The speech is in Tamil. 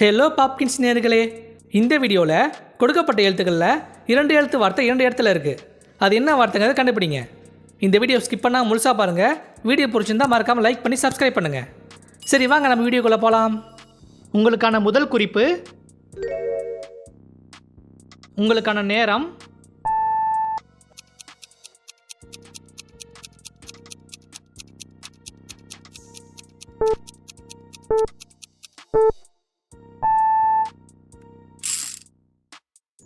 ஹலோ பாப்கின்ஸ் நேர்களே. இந்த வீடியோவில் கொடுக்கப்பட்ட எழுத்துக்களில் இரண்டு எழுத்து வார்த்தை இரண்டு இடத்துல இருக்குது அது என்ன வார்த்தைங்கிறத கண்டுபிடிங்க. இந்த வீடியோ ஸ்கிப் பண்ணால் முழுசாக பாருங்கள் வீடியோ பிடிச்சிருந்தா மறக்காமல் லைக் பண்ணி சப்ஸ்கிரைப் பண்ணுங்கள் சரி வாங்க நம்ம வீடியோக்குள்ளே போகலாம் உங்களுக்கான முதல் குறிப்பு உங்களுக்கான நேரம்